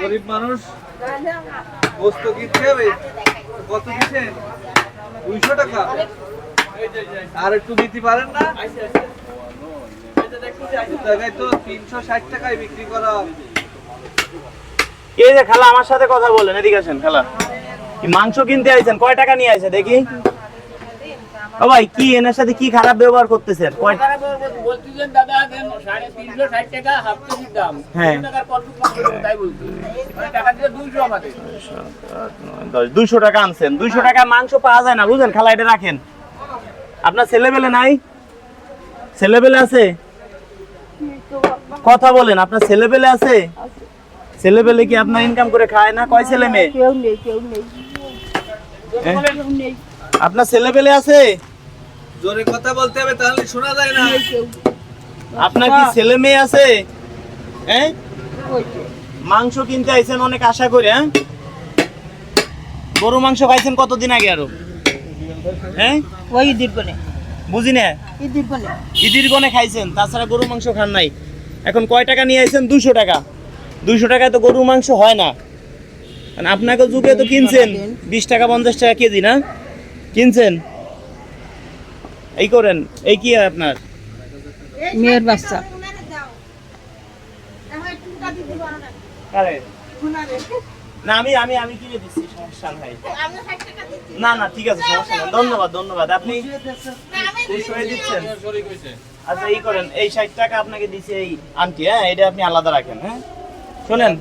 গরিব মানুষ, বস্তু কিনতে হবে, কত দিচ্ছেন? দুইশো টাকা। আর একটু দিতে পারেন না? তিনশো ষাট টাকায় বিক্রি করা এই যে খালা, আমার সাথে কথা বলেন, এদিকে খালা। মাংস কিনতে আইছেন কয় টাকা নিয়ে আইছে দেখি? ও ভাই কি এনার সাথে কি খারাপ ব্যবহার করতেছেন? কয় বলছিলেন দাদা দেন সাড়ে তিনশো ষাট টাকা হাফ কেজির দাম। হ্যাঁ। দুইশো টাকা আনছেন দুইশো টাকা মাংস পাওয়া যায় না বুঝলেন খালা এটা রাখেন। আপনার ছেলেবেলে নাই? ছেলেবেলে আছে? কথা বলেন আপনার ছেলেবেলে আছে? ছেলেবেলে কি আপনার ইনকাম করে খায় না? কয় ছেলে মেয়ে? আপনার ছেলেবেলে আছে? জোরে কথা বলতে হবে তাহলে শোনা যায় না। আপনার কি ছেলে মেয়ে আছে? হ্যাঁ মাংস কিনতে আইছেন অনেক আশা করে হ্যাঁ গরু মাংস খাইছেন কতদিন আগে আরও? হ্যাঁ ওই ঈদের কোনে বুঝি না ঈদের কোনে ঈদের গনে খাইছেন তাছাড়া গরু মাংস খান নাই। এখন কয় টাকা নিয়ে আইছেন? দুশো টাকা। দুইশো টাকায় তো গরু মাংস হয় না। কারণ আপনাকে যুগে তো কিনছেন বিশ টাকা পঞ্চাশ টাকা কেজি না? কিনছেন? এই করেন এই কি আপনার? মেয়ের বাচ্চা। না আমি আমি আমি কিনে দিচ্ছি সমস্যা নাই। না না ঠিক আছে সমস্যা নাই। ধন্যবাদ ধন্যবাদ। আপনি দিচ্ছেন? আচ্ছা এই করেন এই ষাট টাকা আপনাকে দিছে এই আন্টি হ্যাঁ এটা আপনি আলাদা রাখেন হ্যাঁ? শোনেন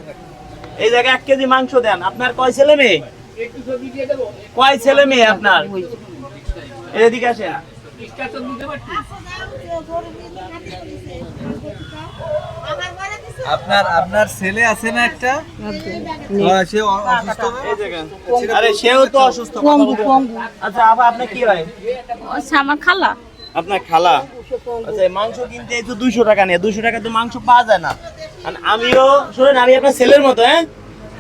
এই জায়গায় এক কেজি মাংস দেন। আপনার কয় ছেলে মেয়ে? একটু ছবি দিয়ে দেবো কয় ছেলে মেয়ে আপনার? এদিকে আসেন। আপনার আপনার ছেলে আছে না একটা? হ্যাঁ, সে অসুস্থ? আরে সেও তো অসুস্থ। আচ্ছা আপা আপনার কি হয় আচ্ছা আমার খালা। আপনার খালা? আচ্ছা মাংস কিনতে এই তো দুইশো টাকা নিয়ে। দুইশো টাকা তো মাংস পাওয়া যায় না। আমিও শুনেন আমি আপনার ছেলের মতো হ্যাঁ?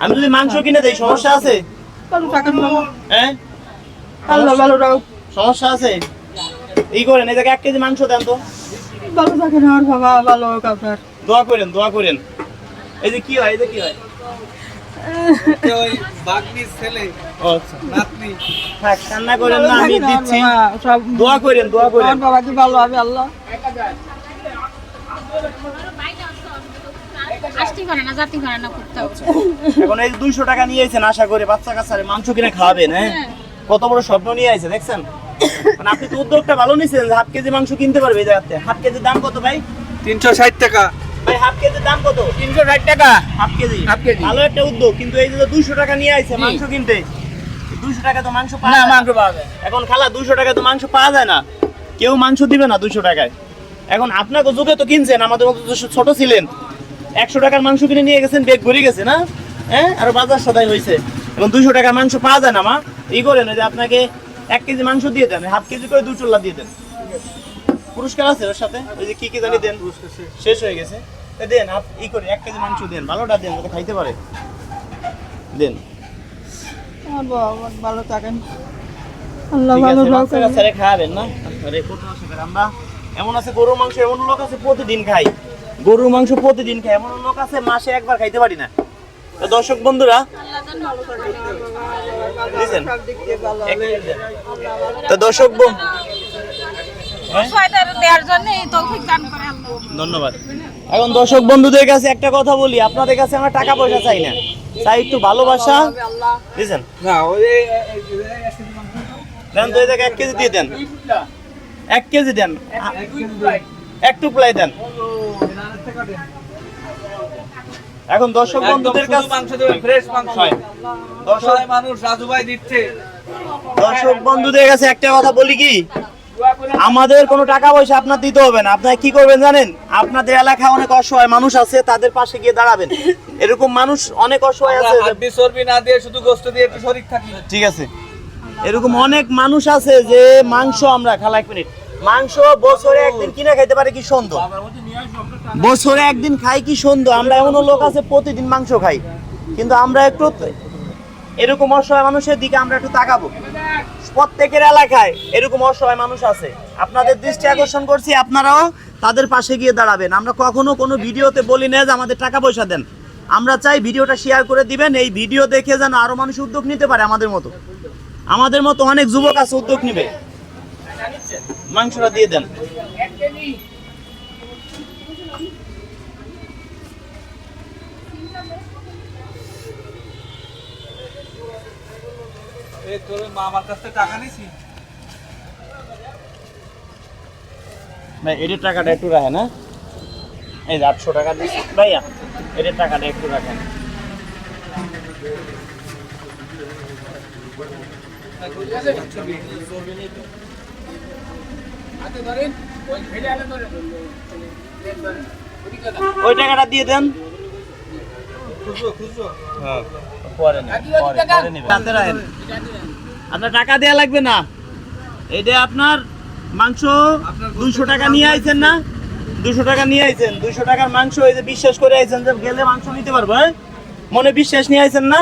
আমি যদি মাংস কিনে দেই সমস্যা আছে? হ্যাঁ? সমস্যা আছে? এই করেন এই এক কেজি মাংস দেন তো। ভালো থাকেন আমার বাবা ভালো হোক আপনার। দোয়া করেন দোয়া করেন। এই যে কি হয় এই যে কি হয়? আচ্ছা। কান্না করেন না আমি দিচ্ছি। দোয়া করেন দোয়া করেন। বাবা কি ভালো হবে আল্লাহ। আসতে পারে না জাতি পারে না করতে হবে এখন এই দুইশো টাকা নিয়ে আইছেন আশা করে বাচ্চা কাচ্চারে মাংস কিনে খাওয়াবেন হ্যাঁ? কত বড় স্বপ্ন নিয়ে আইছে দেখছেন? মানে আপনি তো উদ্যোগটা ভালো নিছেন হাফ কেজি মাংস কিনতে পারবে এই জায়গাতে। হাফ কেজির দাম কত ভাই? তিনশো ষাট টাকা। ভাই হাফ কেজির দাম কত? তিনশো ষাট টাকা। Half kg. Half kg. ভালো একটা উদ্যোগ কিন্তু এই যে দুইশো টাকা নিয়ে আইছে মাংস কিনতে দুইশো টাকা তো মাংস পাওয়া না যায় মাংস পাওয়া যায় এখন খালা দুইশো টাকা তো মাংস পাওয়া যায় না। কেউ মাংস দিবে না দুইশো টাকায়। এখন আপনাকে যুগে তো কিনছেন আমাদের মতো ছোট ছিলেন একশো টাকার মাংস কিনে নিয়ে গেছেন বেগ ভরে গেছে না? হ্যাঁ? আর বাজার সদাই হয়েছে। এখন দুইশো টাকার মাংস পাওয়া যায় না মা। এই করেন যে আপনাকে এক কেজি মাংস দিয়ে দেন হাফ কেজি করে দুই চল্লা দিয়ে দেন। পুরস্কার আছে ওর সাথে? ওই যে কি কি জানি দেন। শেষ। হয়ে গেছে। দেন হাফ ই করে এক কেজি মাংস দেন ভালোটা দেন যাতে খাইতে পারে। দেন। ভালো থাকেন। আল্লাহ ভালো খাওয়াবেন না? আরে কোথাও আমরা এমন আছে গরুর মাংস এমন লোক আছে প্রতিদিন খাই গরুর মাংস প্রতিদিন খাই এমন লোক আছে মাসে একবার খাইতে পারি না। তো দর্শক বন্ধুরা। তো দর্শক আল্লাহ ধন্যবাদ। এখন দর্শক বন্ধুদের কাছে একটা কথা বলি আপনাদের কাছে আমরা টাকা পয়সা চাই না। চাই একটু ভালোবাসা। বুঝছেন না ওই দেন তো এক কেজি দিয়ে দেন। এক কেজি দেন। এক টুকলাই দেন। এখন দর্শক বন্ধুদের কাছে মাংস দেবে ফ্রেশ মাংস। দর্শক দর্শক মানুষ রাজু ভাই দিচ্ছে। দর্শক বন্ধুদের কাছে একটা কথা বলি কি? আমাদের কোনো টাকা পয়সা আপনার দিতে হবে না। আপনারা কি করবেন জানেন? আপনাদের এলাকায় অনেক অসহায় মানুষ আছে তাদের পাশে গিয়ে দাঁড়াবেন। এরকম মানুষ অনেক অসহায় আছে। চর্বি না দিয়ে শুধু গোস্ত দিয়ে একটু শরীর থাকি। ঠিক আছে। এরকম অনেক মানুষ আছে যে মাংস আমরা খালা এক মিনিট। মাংস বছরে একদিন কিনে খাইতে পারে কি সুন্দর বছরে একদিন খাই কি সুন্দর আমরা এমনও লোক আছে, প্রতিদিন মাংস খাই। কিন্তু আমরা একটু এরকম অসহায় মানুষের দিকে আমরা একটু তাকাবো। প্রত্যেকের এলাকায় এরকম অসহায় মানুষ আছে। আপনাদের দৃষ্টি আকর্ষণ করছি, আপনারাও তাদের পাশে গিয়ে দাঁড়াবেন। আমরা কখনো কোনো ভিডিওতে বলি না যে আমাদের টাকা পয়সা দেন। আমরা চাই ভিডিওটা শেয়ার করে দিবেন, এই ভিডিও দেখে যেন আরও মানুষ উদ্যোগ নিতে পারে আমাদের মতো। আমাদের মতো অনেক যুবক আছে, উদ্যোগ নিবে। মাংসটা দিয়ে দেন। এই তোর মা আমার কাছ থেকে টাকা নিছি ভাই এটার টাকাটা একটু রাখেন হ্যাঁ? এই যে আটশো টাকা দিচ্ছি ভাইয়া এটার টাকাটা একটু রাখেন। ওই টাকাটা দিয়ে দেন। আপনার টাকা দেয়া লাগবে না। এটা আপনার মাংস দুইশো টাকা নিয়ে আইছেন না? দুশো টাকা নিয়ে আইছেন। দুইশো টাকার মাংস এই যে বিশ্বাস করে আইছেন যে গেলে মাংস নিতে পারব হ্যাঁ? মনে বিশ্বাস নিয়ে আইছেন না?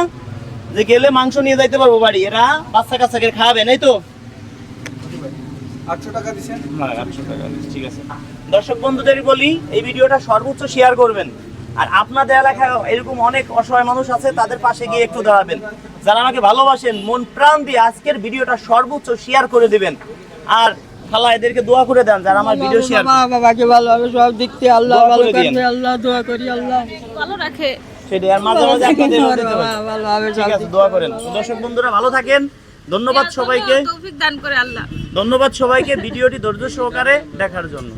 যে গেলে মাংস নিয়ে যাইতে পারব বাড়ি। এরা বাচ্চা কাচ্চাকে খাওয়াবেন এই তো? আটশো টাকা দিছেন হ্যাঁ, ঠিক আছে। দর্শক বন্ধুদের বলি এই ভিডিওটা সর্বোচ্চ শেয়ার করবেন। আর আপনাদের এলাকায় এরকম অনেক অসহায় মানুষ আছে তাদের পাশে গিয়ে একটু দাঁড়াবেন। যারা আমাকে ভালোবাসেন মন প্রাণ দিয়ে আজকের ভিডিওটা সর্বোচ্চ শেয়ার করে দিবেন। আর খালা এদেরকে দোয়া করে দেন যারা আমার ভিডিও শেয়ার মা বাবাকে ভালোভাবে সব দিক থেকে আল্লাহ ভালো করবে আল্লাহ দোয়া করি আল্লাহ। ভালো রাখে। সেটাই আর মাঝে মাঝে আপনাদের আমার দিতে বাবা পারেন। ভালোভাবে ঠিক আছে দোয়া করেন। দর্শক বন্ধুরা ভালো থাকেন। ধন্যবাদ সবাইকে। তৌফিক দান করে আল্লাহ। ধন্যবাদ সবাইকে ভিডিওটি ধৈর্য সহকারে দেখার জন্য।